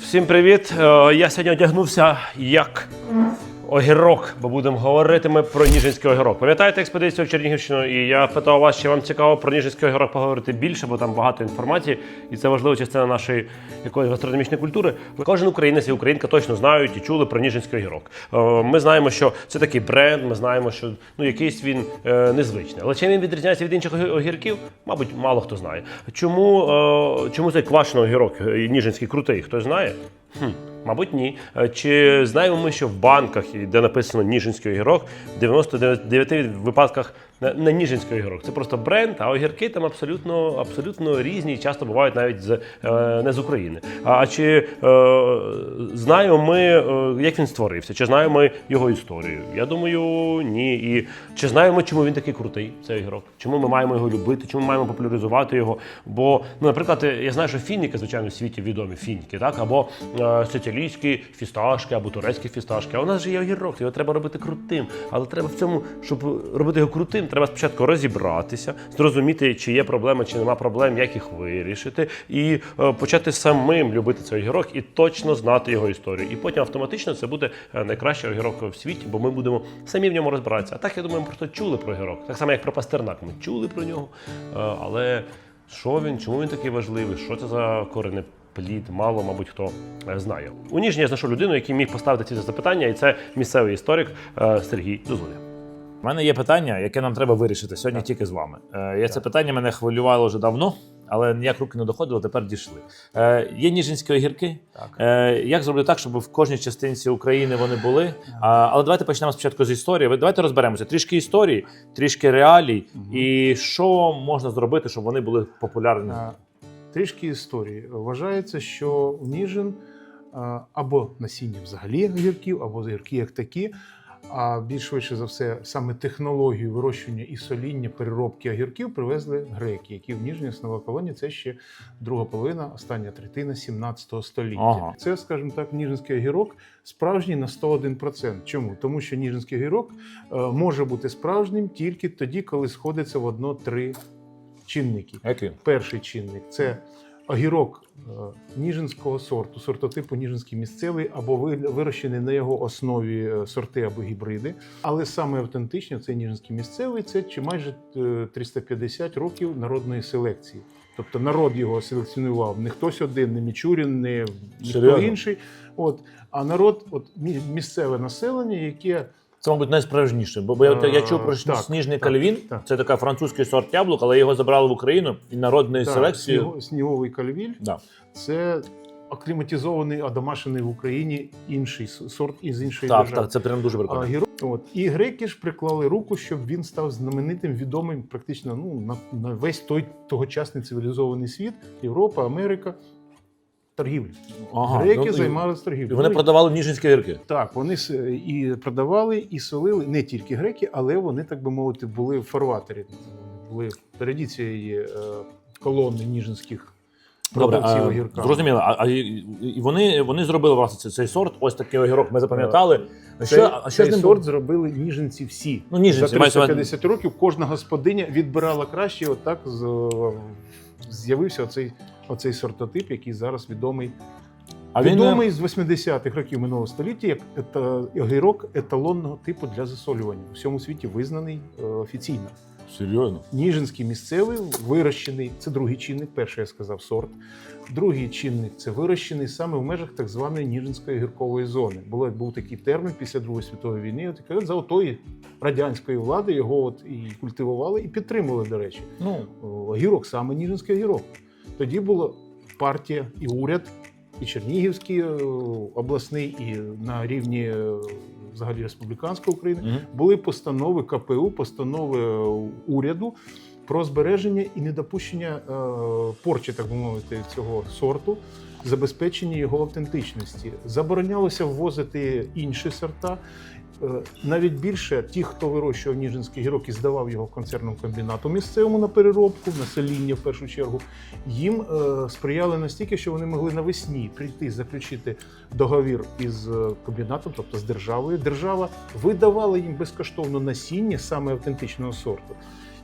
Всім привіт! Е, Я сьогодні одягнувся як огірок, бо будемо говорити ми про Ніжинський огірок. Пам'ятаєте експедицію в Чернігівщину? І я питав вас, чи вам цікаво про Ніжинський огірок поговорити більше, бо там багато інформації, і це важлива частина нашої якоїсь гастрономічної культури. Кожен українець і українка точно знають і чули про Ніжинський огірок. Е, Ми знаємо, що це такий бренд, ми знаємо, що ну якийсь він е, незвичний. Але чим він відрізняється від інших огірків? Мабуть, мало хто знає. Чому, е, чому цей квашений огірок Ніжинський крутий? Хтось знає? Хм, мабуть, ні. Е, Чи знаємо ми, що в банках, де написано Ніжинський огірок, в 99 випадках не- не Ніжинський огірок. Це просто бренд, а огірки там абсолютно, абсолютно різні, і часто бувають навіть з, е, не з України. А, чи е, знаємо ми, е, як він створився? Чи знаємо ми його історію? Я думаю, ні. І чи знаємо, чому він такий крутий, цей огірок? Чому ми маємо його любити? Чому ми маємо популяризувати його? Бо, ну, наприклад, я знаю, що фініки, звичайно, в світі відомі фініки, так? Або е, сицилійські фісташки, або турецькі фісташки. А у нас же є огірок, його треба робити крутим. Але треба в цьому, щоб робити його крутим, треба спочатку розібратися, зрозуміти, чи є проблеми, чи нема проблем, як їх вирішити, і е, почати самим любити цей огірок і точно знати його історію. І потім автоматично це буде е, найкращий огірок в світі, бо ми будемо самі в ньому розбиратися. А так я думаю, ми просто чули про огірок. Так само, як про пастернак. Ми чули про нього. Е, Але що він, чому він такий важливий? Що це за коренеплід? Мало, мабуть, хто знає. У Ніжні я знайшов людину, який міг поставити ці запитання, і це місцевий історик Сергій Зозуля. У мене є питання, яке нам треба вирішити сьогодні тільки з вами. Е, я це питання мене хвилювало вже давно, але ніяк руки не доходило, тепер дійшли. Е, є ніжинські огірки. Так. Е, як зробити так, щоб в кожній частинці України вони були? А, але давайте почнемо спочатку з історії. Давайте розберемося. Трішки історії, трішки реалій, і що можна зробити, щоб вони були популярні. А, Трішки історії. Вважається, що Ніжин а, або насіння взагалі огірків, або огірки як такі. А більш швидше за все, саме технологію вирощування і соління переробки огірків привезли греки, які в Ніжні основа колонії. Це ще друга половина, остання третина 17 століття. Ага. Це, скажімо так, ніжинський огірок справжній на 101%. Чому? Тому що ніжинський огірок е, може бути справжнім тільки тоді, коли сходиться в одно три чинники. Які? Перший чинник це огірок е, ніжинського сорту, сортотипу ніжинський місцевий, або ви- вирощений на його основі е, сорти або гібриди. Але саме автентичне це ніжинський місцевий, це чи майже е, 350 років народної селекції. Тобто народ його селекціонував не хтось один, не Мічурін, не ніхто інший. От, а народ, от місцеве населення, яке Це, мабуть, найсправжніше. Бо, бо я, я чув про Е, так, сніжний так, кальвін. так. Це така французький сорт яблук, але його забрали в Україну і народної так, селекції. сніговий кальвіль. Да. Це акліматизований, одомашений в Україні інший сорт із іншої Так, держави. так, це прям дуже А, прикольно. гіро- От. І греки ж приклали руку, щоб він став знаменитим, відомим практично ну, на, на весь той тогочасний цивілізований світ, Європа, Америка. Торгівлі. Ага, Греки ну, займалися торгівлею. вони продавали ніжинські гірки. Так, вони і продавали, і солили не тільки греки, але вони, так би мовити, були в фарватері. Були впереді цієї е, колони ніжинських Добре, продавців а, огірка. зрозуміло. А, а і- вони, вони зробили власне цей, цей сорт. Ось такий огірок. Ми запам'ятали. А Цей, а що цей з ним сорт зробили ніженці всі. Ну, ніженці, За мається на- 350 років кожна господиня відбирала краще. Отак з- з'явився оцей, оцей сортотип, який зараз відомий. А він відомий з 80-х років минулого століття як огірок еталонного типу для засолювання. У всьому світі визнаний е, офіційно. серйозно. Ніжинський місцевий вирощений. Це другий чинник. Перший я сказав сорт. Другий чинник це вирощений саме в межах так званої Ніжинської гіркової зони. Було був такий термін після Другої світової війни. От якраз за отої радянської влади його от і культивували, і підтримували, до речі. Ну О, Огірок, саме Ніжинський огірок. Тоді була партія і уряд, і Чернігівський е, обласний, і на рівні е, взагалі республіканської України мгм. були постанови КПУ, постанови е, уряду про збереження і недопущення е, порчі, так би мовити, цього сорту, забезпечення його автентичності. Заборонялося ввозити інші сорта. Е, Навіть більше ті, хто вирощував ніжинський гірок і здавав його концерному комбінату місцевому на переробку, насеління в першу чергу, їм е, сприяли настільки, що вони могли навесні прийти заключити договір із е, комбінатом, тобто з державою. Держава видавала їм безкоштовно насіння саме автентичного сорту.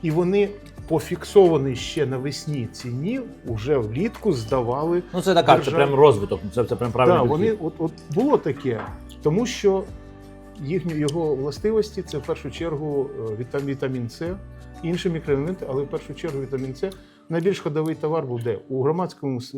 І вони по фіксованій ще навесні ціні вже влітку здавали. Ну це така, це прям розвиток, це, це прям правильно. Так, вони от, от було таке, тому що їхні його властивості. Це в першу чергу е, вітамін С, інші мікроелементи, але в першу чергу вітамін С. Найбільш ходовий товар був де? У громадському е,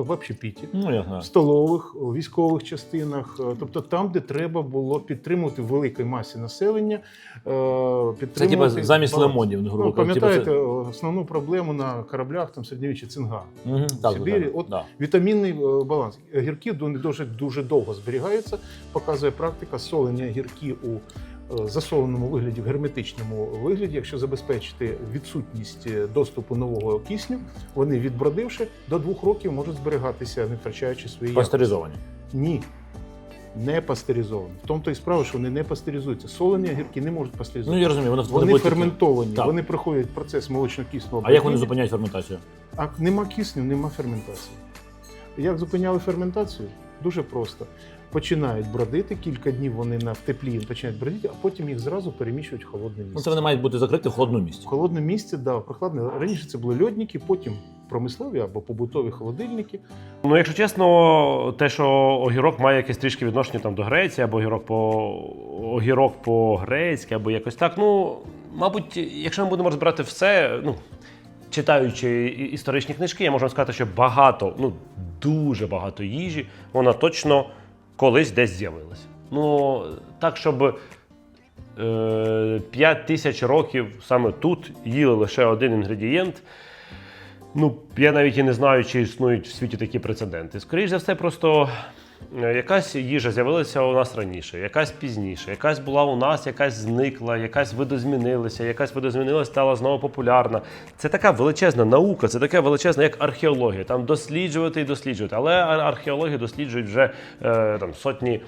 в общепіті, Ну, я знаю. в столових, у військових частинах, е, тобто там, де треба було підтримувати в великій масі населення. е, Це підтримувати типа замість баланс. лимонів, ну, Ну, пам'ятаєте, Типу, основну проблему на кораблях там середньовіччя цинга. це... Мгм, в так, Сибірі. так, От да. Вітамінний баланс. Гірки ду- дуже, дуже довго зберігаються, показує практика солення гірки у засоленому вигляді, в герметичному вигляді. Якщо забезпечити відсутність е, доступу нового кисню, вони відбродивши до двох років можуть зберігатися, не втрачаючи свої. Пастеризовані. Ні. Не пастеризовані. В тому то і справа, що вони не пастеризуються. Солені гірки не можуть Ну я розумію, вони, вони ферментовані, Так. вони проходять процес молочно-кисного. А як вони зупиняють ферментацію? А нема кисню, нема ферментації. Як зупиняли ферментацію? Дуже просто. Починають бродити, кілька днів вони на в теплі починають бродити, а потім їх зразу переміщують в холодне Ну місце. це вони мають бути закриті в холодному місці. В холодне місце, да, прохладне. Раніше це були льодники, потім промислові або побутові холодильники. Ну, якщо чесно, те, що огірок має якесь трішки відношення там до Греції, або огірок по огірок по-грецьки, або якось так. Ну, мабуть, якщо ми будемо розбирати все, ну. Читаючи історичні книжки, я можу сказати, що багато, ну дуже багато їжі, вона точно колись десь з'явилася. Ну, так, щоб е, 5 тисяч років саме тут їли лише один інгредієнт. Ну, я навіть і не знаю, чи існують в світі такі прецеденти. Скоріше за все, просто якась їжа з'явилася у нас раніше, якась пізніше, якась була у нас, якась зникла, якась видозмінилася, якась видозмінилася, стала знову популярна. Це така величезна наука, це така величезна, як археологія. Там досліджувати і досліджувати. Але ар- археологи досліджують вже е, там сотні, е,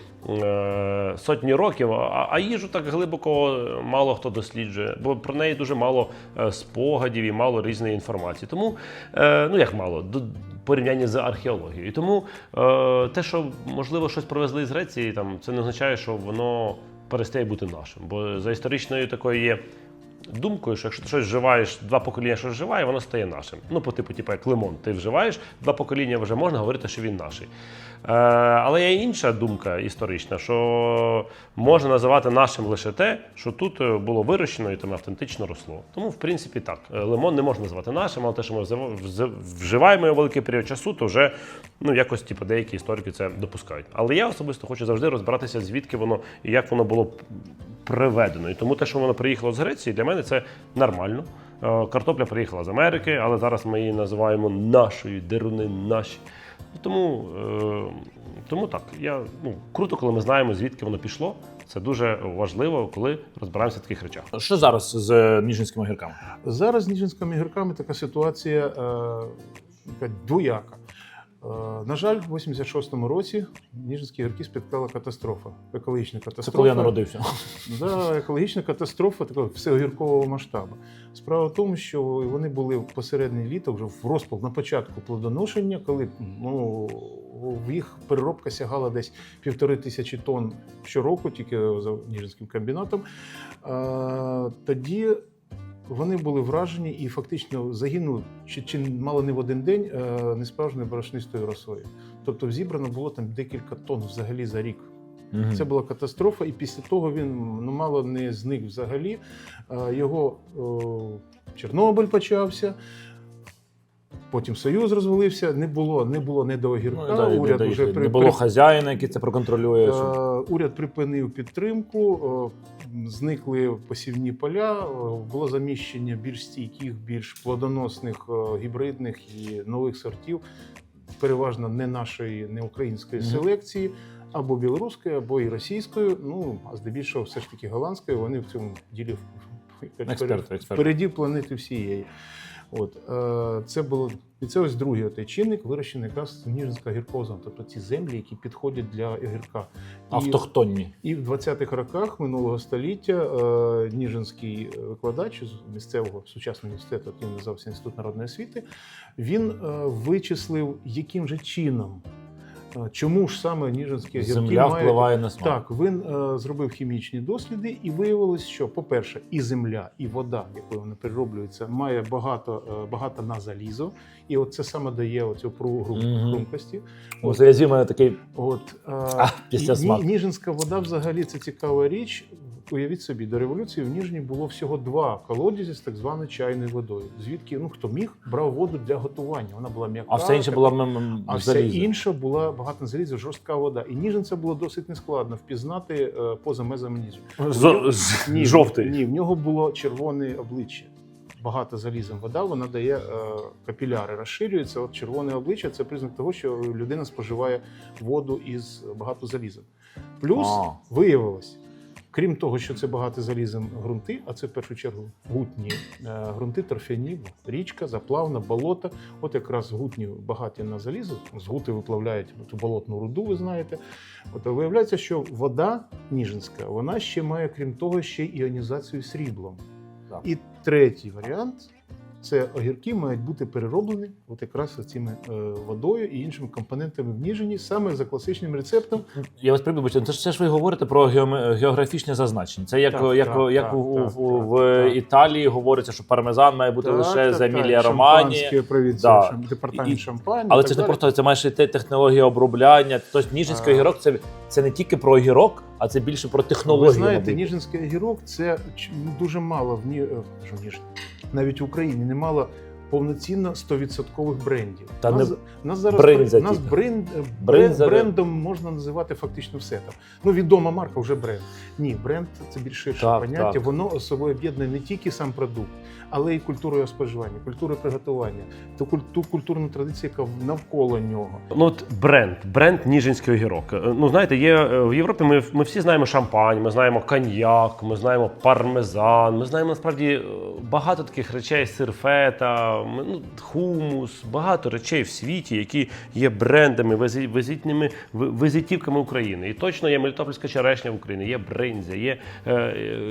сотні років, а, їжу так глибоко мало хто досліджує, бо про неї дуже мало е, спогадів і мало різної інформації. Тому, е, ну як мало, до порівняння з археологією. Тому е, те, що можливо щось привезли з Греції, там це не означає, що воно перестає бути нашим. Бо за історичною такою є. Думкою, що якщо ти щось вживаєш, два покоління щось вживає, воно стає нашим. Ну, по типу, типу, як лимон, ти вживаєш, два покоління вже можна говорити, що він наший. Е, але є інша думка історична, що можна називати нашим лише те, що тут е, було вирощено і там автентично росло. Тому, в принципі, так. Е, Лимон не можна назвати нашим, але те, що ми вживаємо його великий період часу, то вже ну, якось типу, деякі історики це допускають. Але я особисто хочу завжди розбиратися, звідки воно і як воно було приведено. І тому те, що воно приїхало з Греції, для мене це нормально. Е, Картопля приїхала з Америки, але зараз ми її називаємо нашою, деруни наші. Тому, е, тому так, я, ну, круто, коли ми знаємо, звідки воно пішло. Це дуже важливо, коли розбираємося в таких речах. Що зараз з е, ніжинськими огірками? Зараз з ніжинськими гірками така ситуація е, така двояка. Е, на жаль, в 86-му році Ніжинські гірки спіткала катастрофа, екологічна Це катастрофа. коли я народився. Да, екологічна катастрофа такого всеогіркового масштабу. Справа в тому, що вони були посередині літа, вже в розпал на початку плодоношення, коли ну, в їх переробка сягала десь півтори тисячі тонн щороку, тільки за Ніжинським комбінатом. А, тоді вони були вражені і фактично загинули чи, чи мало не в один день е, несправжньою борошнистою росою. Тобто зібрано було там декілька тонн взагалі за рік. Мгм. Це була катастрофа, і після того він ну, мало не зник взагалі. Е, Його е, Чорнобиль почався. Потім Союз розвалився, не було, не було не до Ну, огірка. і далі, уряд не, уже не при, було хазяїна, який це проконтролює. Е, уряд припинив підтримку, е, зникли посівні поля, е, було заміщення більш стійких, більш плодоносних гібридних і нових сортів, переважно не нашої, не української селекції, або білоруської, або і російської. Ну а здебільшого, все ж таки голландської. Вони в цьому ділі Експерт, експерт. впереді планети всієї. От е, це було і це ось другий отей чинник, вирощений якраз Ніжинська гіркоза, тобто ці землі, які підходять для гірка. І, Автохтонні. і в 20-х роках минулого століття е, Ніжинський викладач з місцевого сучасного університету, який називався Інститут народної освіти, він е, вичислив, яким же чином Е, Чому ж саме Ніжинські огірки Земля мають- впливає на смак. Так, він е, зробив хімічні досліди, і виявилось, що, по-перше, і земля, і вода, якою вона перероблюється, має багато, е, багато на залізо, і от це саме дає оцю хрумкості. У залізі мене такий От е, А, після і- смак. Ніжинська вода взагалі це цікава річ. Уявіть собі, до революції в Ніжні було всього два колодязі з так званою чайною водою. Звідки ну хто міг, брав воду для готування. Вона була м'яка. а все інше була м- м- а вся залізо. інша була багато на залізі, жорстка вода. І Ніжинця було досить нескладно впізнати е, поза. З- з- Ні, жовтий. Ні, в нього було червоне обличчя. Багато залізом вода, вона дає е, капіляри, розширюється. От червоне обличчя це признак того, що людина споживає воду із багато залізом. Плюс А. виявилось, крім того, що це багато залізом ґрунти, а це в першу чергу гутні е, ґрунти, торфяні, річка, заплавна, болото. От якраз гутні багаті на залізо, з гути виплавляють ту болотну руду, ви знаєте. От виявляється, що вода ніжинська, вона ще має, крім того, ще іонізацію сріблом. Так. І третій варіант це огірки мають бути перероблені от якраз цими е, водою і іншими компонентами в ніжині, саме за класичним рецептом. Я вас прибув, це ж це ж ви говорите про географічне зазначення. Це як, Так, як, так, як так, у, так, у- так, в так. Італії говориться, що пармезан має бути Так, лише так, з так, Емілія Романі. Да. департамент шампані. Але це ж не просто це йти технологія обробляння. Тобто ніжинський А. огірок це, це не тільки про огірок, а це більше про технологію. Ви знаєте, ніжинський огірок це дуже мало в Ні... е, Ніж... навіть в Україні не мала повноцінно 100% брендів. Та нас, не нас зараз бринза нас бренд, брендом можна називати фактично все там. Ну, відома марка вже бренд. Ні, бренд це більше Так, поняття. так. Воно собою об'єднує не тільки сам продукт, але й культуру його споживання, культуру приготування, ту, куль- ту культурну традицію, яка навколо нього. Ну, от бренд, бренд Ніжинський огірок. Е, Ну, знаєте, є е, в Європі. Ми, ми всі знаємо шампань, ми знаємо коньяк, ми знаємо пармезан, ми знаємо насправді е, багато таких речей, сирфета, ну, хумус, багато речей в світі, які є брендами, визи- визитними визитівками України. І точно є Мелітопольська черешня в Україні, є бринзя, є,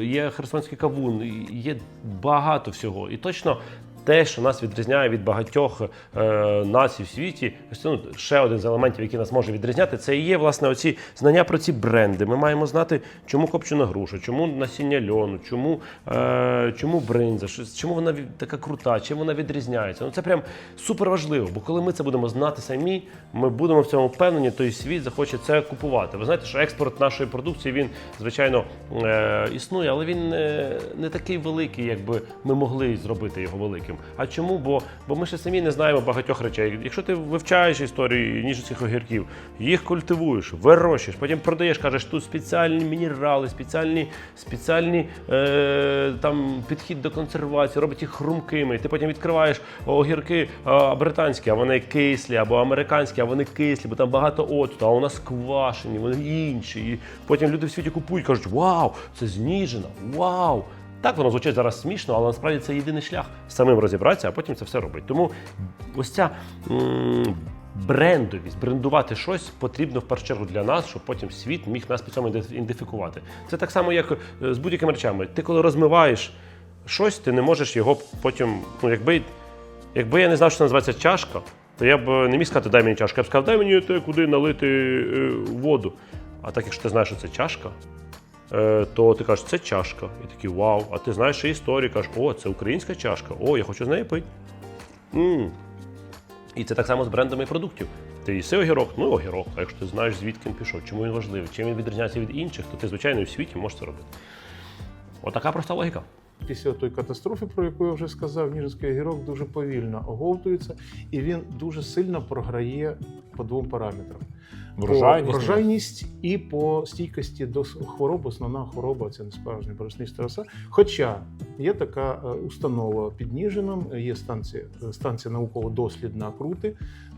є Херсонський кавун, є багато всього. І точно те, що нас відрізняє від багатьох е, націй в світі, ну, ще один з елементів, який нас може відрізняти, це і є власне оці знання про ці бренди. Ми маємо знати, чому копчена груша, чому насіння льону, чому, е, чому бринза, чому вона така крута, чим вона відрізняється. Ну це прям супер важливо, бо коли ми це будемо знати самі, ми будемо в цьому впевнені, то і світ захоче це купувати. Ви знаєте, що експорт нашої продукції він звичайно е, існує, але він е, не такий великий, якби ми могли зробити його великим. А чому? Бо, бо ми ще самі не знаємо багатьох речей. Якщо ти вивчаєш історію ніжинських огірків, їх культивуєш, вирощуєш, потім продаєш, кажеш, тут спеціальні мінерали, спеціальні, спеціальні е, там підхід до консервації, робить їх хрумкими. Ти потім відкриваєш огірки е, британські, а вони кислі, або американські, а вони кислі, бо там багато оцту, а у нас квашені, вони інші. І потім люди в світі купують, кажуть, вау, це зніжено, вау. Так воно звучить зараз смішно, але насправді це єдиний шлях самим розібратися, а потім це все робить. Тому ось ця брендовість, брендувати щось потрібно в першу чергу для нас, щоб потім світ міг нас по цьому ідентифікувати. Це так само, як е, з будь-якими речами. Ти коли розмиваєш щось, ти не можеш його потім. Ну, якби, якби я не знав, що це називається чашка, то я б не міг сказати, дай мені чашку. Я б сказав, дай мені те, куди налити е, воду. А так, якщо ти знаєш, що це чашка, то ти кажеш, це чашка. І такий вау. А ти знаєш ще історію, кажеш, о, це українська чашка, о, я хочу з неї пити. м І це так само з брендами продуктів. Ти їси огірок, ну огірок. А якщо ти знаєш, звідки він пішов, чому він важливий, чим він відрізняється від інших, то ти, звичайно, у світі можеш це робити. Отака проста логіка. Після тої катастрофи, про яку я вже сказав, Ніжинський огірок дуже повільно оговтується, і він дуже сильно програє по двом параметрам: Врожайність. по врожайність і по стійкості до хвороб. Основна хвороба це не справжня боросниста роса. Хоча є така е, установа під Ніжином, є станція, е, станція науково-дослідна Крути.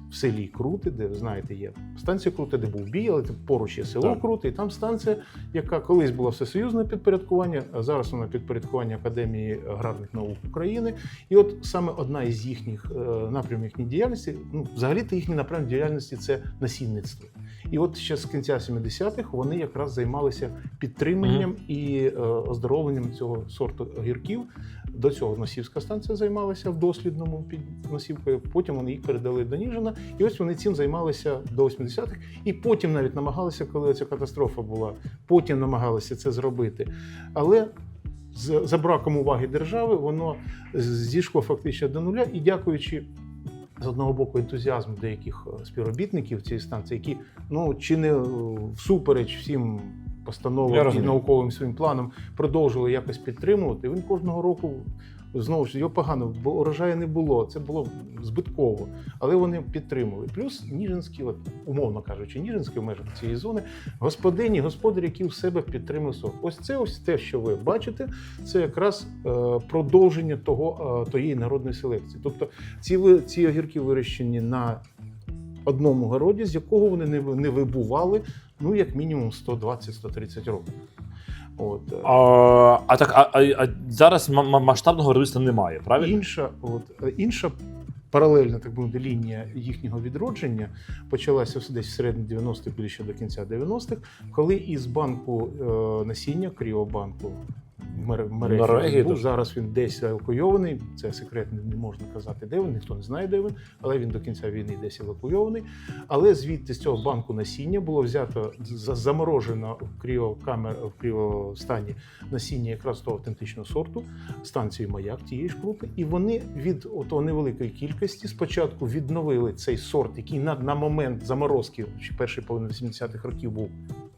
В селі Крути, де ви знаєте, є станція Крути, де був бій, але поруч є село Так. Крути, і там станція, яка колись була всесоюзне підпорядкування, а зараз вона підпорядкування Академії аграрних наук України. І от саме одна із їхніх е, напрямів їхньої діяльності, ну взагалі-то їхній напрям діяльності це насінництво. І от ще з кінця 70-х вони якраз займалися підтриманням і е, оздоровленням цього сорту огірків. До цього Носівська станція займалася в дослідному під Носівкою. Потім вони їх передали до Ніжина. І ось вони цим займалися до 80-х. І потім навіть намагалися, коли ця катастрофа була, потім намагалися це зробити. Але за браком уваги держави воно зійшло фактично до нуля. І дякуючи з одного боку ентузіазму деяких е, співробітників цієї станції, які ну чи не е, всупереч всім постановам і науковим своїм планам продовжували якось підтримувати. Він кожного року знову ж його погано, бо урожаю не було. Це було збитково, але вони підтримували. Плюс Ніжинські, от умовно кажучи, Ніжинські в межах цієї зони, господині, господарі, які в себе підтримують сорт. Ось це ось те, що ви бачите, це якраз е, продовження того е, тієї народної селекції. Тобто ці ці огірки вирощені на одному городі, з якого вони не, не вибували ну як мінімум 120-130 років. От е, А, а так, а, а, а зараз ма- ма- масштабного виробництва немає, правильно? інша, от е, інша. Паралельна так буде лінія їхнього відродження почалася все десь в середині 90-х, ближче до кінця 90-х, коли із банку е, насіння Кріобанку мережі Норвегії був. Зараз він десь евакуйований. Це секрет, не- можна казати, де він, ніхто не знає, де він, але він до кінця війни десь евакуйований. Але звідти з цього банку насіння було взято за- заморожено в кріокамер в кріостані насіння якраз того автентичного сорту станції маяк тієї ж групи, і вони від ото невеликої кількості спочатку відновили цей сорт, який на, на момент заморозки ще першої половини 80-х років був.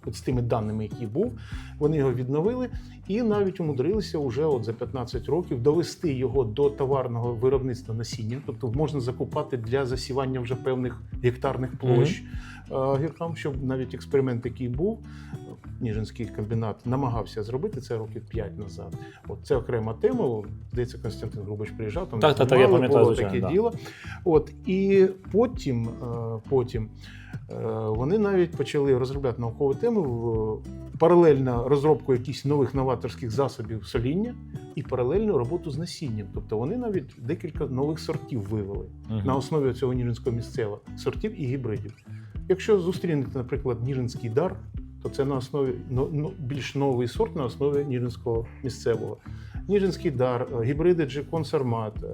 От з тими даними, які був, вони його відновили і навіть умудрилися уже от за 15 років довести його до товарного виробництва насіння. Тобто можна закупати для засівання вже певних гектарних площ е, гіркам, щоб навіть експеримент такий був. Ніжинський комбінат намагався зробити це років 5 назад. От це окрема тема. Здається, Константин Грубич приїжджав. Там Так, так, так, я пам'ятаю, було звичайно, таке да. діло. От і потім, е, потім вони навіть почали розробляти наукову тему в паралельно розробку якихось нових новаторських засобів соління і паралельну роботу з насінням. Тобто вони навіть декілька нових сортів вивели Мгм. на основі цього ніжинського місцевого сортів і гібридів. Якщо зустрінете, наприклад, ніжинський дар, то це на основі ну, більш новий сорт на основі ніжинського місцевого. Ніжинський дар, е, гібриди Джекон Сармат. е,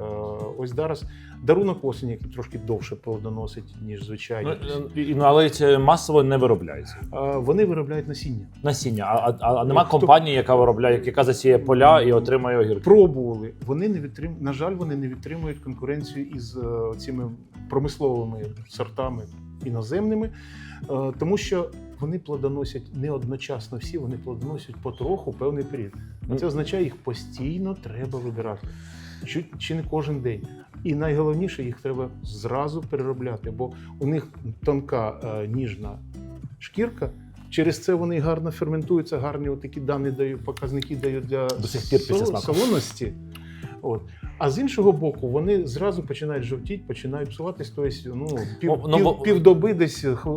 Ось зараз дарунок осені, який трошки довше плодоносить, ніж звичайні. Ну, ну, але це масово не виробляється. Вони виробляють насіння. Насіння. А, а, а нема Хто- компанії, яка виробляє, яка засіє поля і отримає огірки. Пробували. Вони не відтрим... На жаль, вони не відтримують конкуренцію із е, цими промисловими сортами іноземними, е, тому що вони плодоносять не одночасно всі, вони плодоносять потроху певний період. А це означає, їх постійно треба вибирати. Чи, чи не кожен день. І найголовніше, їх треба зразу переробляти, бо у них тонка е, ніжна шкірка. Через це вони гарно ферментуються, гарні такі дані дають, показники дають для До сих пір після смаку. солоності. От. А з іншого боку, вони зразу починають жовтіти, починають псуватись. Тобто, ну, пів, Ну, ну, пів, бо- півдоби десь е, х- е,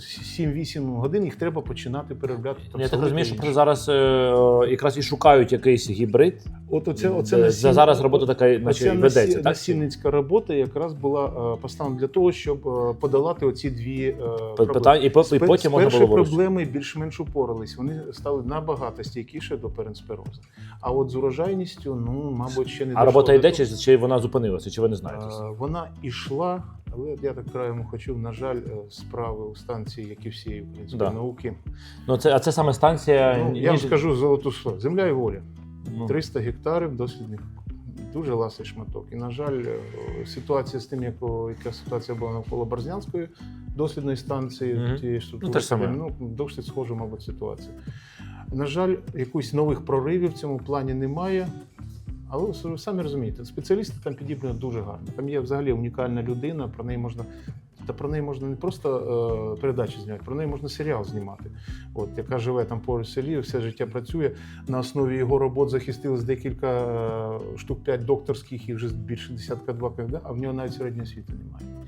7-8 годин їх треба починати переробляти. Я так розумію, що зараз е, якраз і шукають якийсь гібрид. От оце, оце насіння- зараз робота така, наче ведеться, насі- так? насінницька робота якраз була е, поставлена для того, щоб е, подолати оці дві е, проблеми. Питання, і, і потім можна перші проблеми більш-менш упорались. Вони стали набагато стійкіше до перенсперозу. А от з урожайністю, ну мабуть, ще не А дійшло робота до йде, того. чи, чи вона зупинилася, чи ви не знаєте? Е, Вона ішла, але я так краєм хочу, на жаль, е, справи у станції, як і всієї української Да. науки. Ну, це, а це саме станція. Ну, я вам Ніж- скажу золоту слово. Земля і воля. Ну, 300 гектарів дослідних. Дуже ласий шматок. І, на жаль, е, ситуація з тим, як, яка ситуація була навколо Борзнянської дослідної станції, Мгм. тієї структури, Ну, те ж саме. ну, досить схожа, мабуть, ситуація. На жаль, якихось нових проривів в цьому плані немає. Але ви самі розумієте, спеціалісти там підібрані дуже гарно. Там є взагалі унікальна людина, про неї можна. Та про неї можна не просто е, передачі знімати, про неї можна серіал знімати. От, яка живе там поруч селі, все життя працює. На основі його робот захистилось декілька е, штук 5 докторських і вже більше десятка два кандидата, а в нього навіть середньої освіти немає.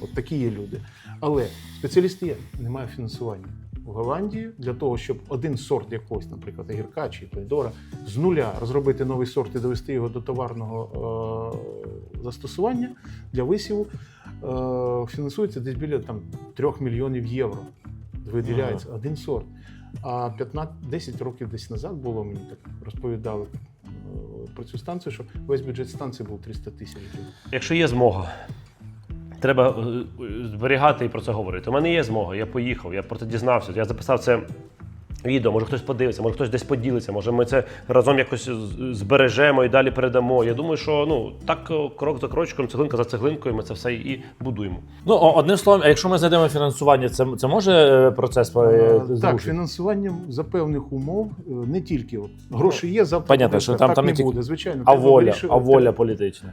От такі є люди. Але спеціалісти є, немає фінансування. В Голландії для того, щоб один сорт якогось, наприклад, огірка чи помідора, з нуля розробити новий сорт і довести його до товарного е- застосування для висіву, е, фінансується десь біля там, 3 мільйонів євро. Виділяється один сорт. А 15, 10 років десь назад було, мені так розповідали е, про цю станцію, що весь бюджет станції був 300 тисяч. Якщо є змога, треба е, зберігати і про це говорити. У мене є змога, я поїхав, я про це дізнався, я записав це. Відео, може хтось подивиться, може хтось десь поділиться, може ми це разом якось збережемо і далі передамо. Я думаю, що ну так е, крок за крочком, цеглинка за цеглинкою, ми це все і будуємо. Ну, одним словом, а якщо ми знайдемо фінансування, це, це може е, процес Е, Так, зрушити? фінансуванням за певних умов не тільки от, гроші є, завтра Понятно, що там- так там не тільки- буде, звичайно. А воля, а воля політична.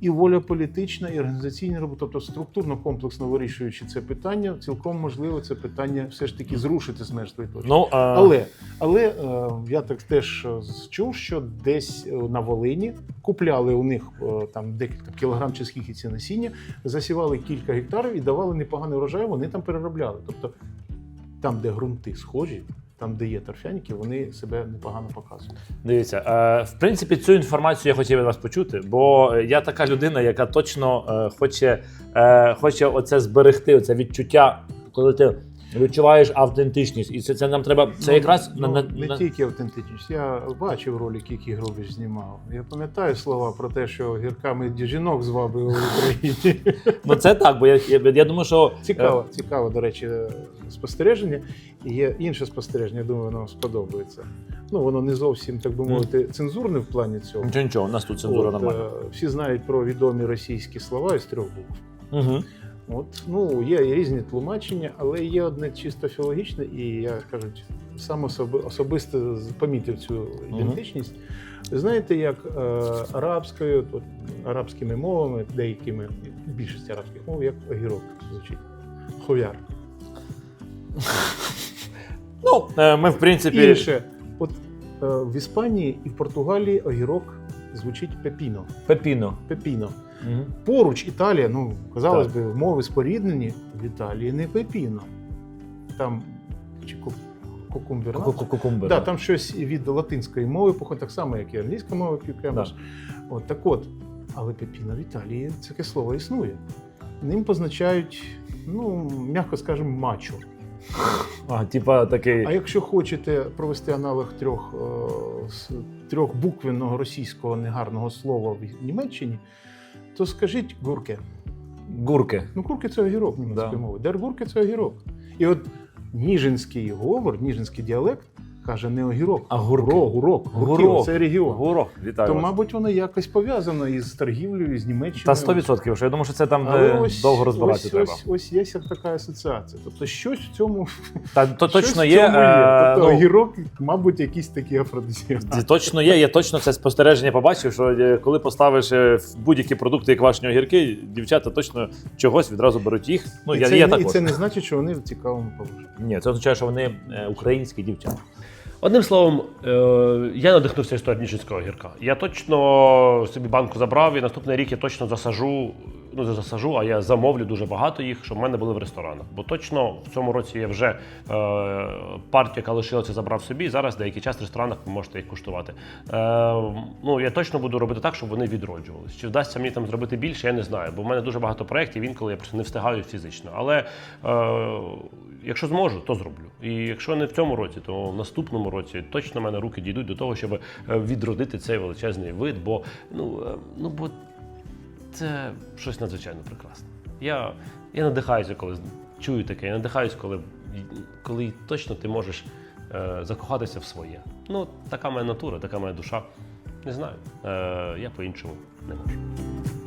І воля політична, і організаційна робота, тобто структурно комплексно вирішуючи це питання, цілком можливо це питання все ж таки зрушити з мертвої точки. Ну, а... Але, але е, я так теж е, чув, що десь е, на Волині купляли у них там декілька кілограм чи скільки це насіння, засівали кілька гектарів і давали непоганий врожай, вони там переробляли. Тобто там, де ґрунти схожі, там, де є торфяники, вони себе непогано показують. Дивіться, е, в принципі, цю інформацію я хотів від вас почути, бо я така людина, яка точно е, хоче, е, хоче оце зберегти, оце відчуття, коли ти відчуваєш автентичність. І це, це нам треба. Це Ну, якраз ну, на, на, не на... тільки автентичність. Я бачив ролик, який Гробіч знімав. Я пам'ятаю слова про те, що гірками жінок звабили в Україні. ну це так, бо я, я, я думаю, що Цікаво, цікаво, до речі, спостереження. І є інше спостереження, я думаю, воно сподобається. Ну, воно не зовсім, так би мовити, цензурне в плані цього. нічого, нічого, у нас тут цензура От, нормальна. е, Всі знають про відомі російські слова із трьох букв. Угу. От, ну, є різні тлумачення, але є одне чисто філологічне, і я кажуть, сам особи, особисто помітив цю ідентичність. Ви знаєте, як е, арабською, тут, арабськими мовами, деякими, більшості арабських мов, як огірок звучить. Ховяр. Ну, е, ми, в принципі, Інше, от е, в Іспанії і в Португалії огірок звучить пепіно. пепіно. Пепіно. Угу. Поруч Італія, ну казалось Так. би, мови споріднені в Італії не пепіно. Там чи ку- кукумбернат. Да, там щось від латинської мови походить так само, як і англійська мова, cucumbers. От так от. Але пепіно в Італії таке слово існує. Ним позначають, ну, м'яко скажемо, мачо. А, типа такий. А якщо хочете провести аналог трьох, трьох буквенного російського негарного слова в Німеччині, то скажіть гурке. Гурки. Ну, гурки це огірок німецької Да. мови. Дер гурки це огірок. І от ніжинський говор, ніжинський діалект каже не огірок, А гурки. гурок, гурок, гурки, Гурок. це регіон. Гурок. Вітаю То, вас. мабуть, воно якось пов'язано із торгівлею, з Німеччиною. Та 100%, що я думаю, що це там Але ось, довго розбиратися ось, треба. Ось, ось є така асоціація. Тобто щось в цьому, Та то щось точно в є. цьому е, Тобто ну, огірок, мабуть, якийсь такий афродизіак. Це точно є. Я точно це спостереження побачив, що е, коли поставиш е, в будь-які продукти, як квашені огірки, дівчата точно чогось відразу беруть їх. Ну, і, я, це, я і також. це не значить, що вони в цікавому положенні. Ні, це означає, що вони е, українські дівчата. Одним словом, е, я надихнувся історією Ніжинського гірка. Я точно собі банку забрав, і наступний рік я точно засажу. Ну, не засажу, а я замовлю дуже багато їх, щоб в мене були в ресторанах. Бо точно в цьому році я вже е, партію, яка лишилася, забрав собі. Зараз деякий час в ресторанах ви можете їх куштувати. Е, ну, я точно буду робити так, щоб вони відроджувались. Чи вдасться мені там зробити більше, я не знаю. Бо в мене дуже багато проєктів, інколи я просто не встигаю фізично. Але е, якщо зможу, то зроблю. І якщо не в цьому році, то в наступному році точно в мене руки дійдуть до того, щоб е, відродити цей величезний вид. Бо ну, е, ну бо це щось надзвичайно прекрасне. Я, я надихаюся, коли чую таке, я надихаюся, коли, коли точно ти можеш е, закохатися в своє. Ну, така моя натура, така моя душа. Не знаю. Е, я по-іншому не можу.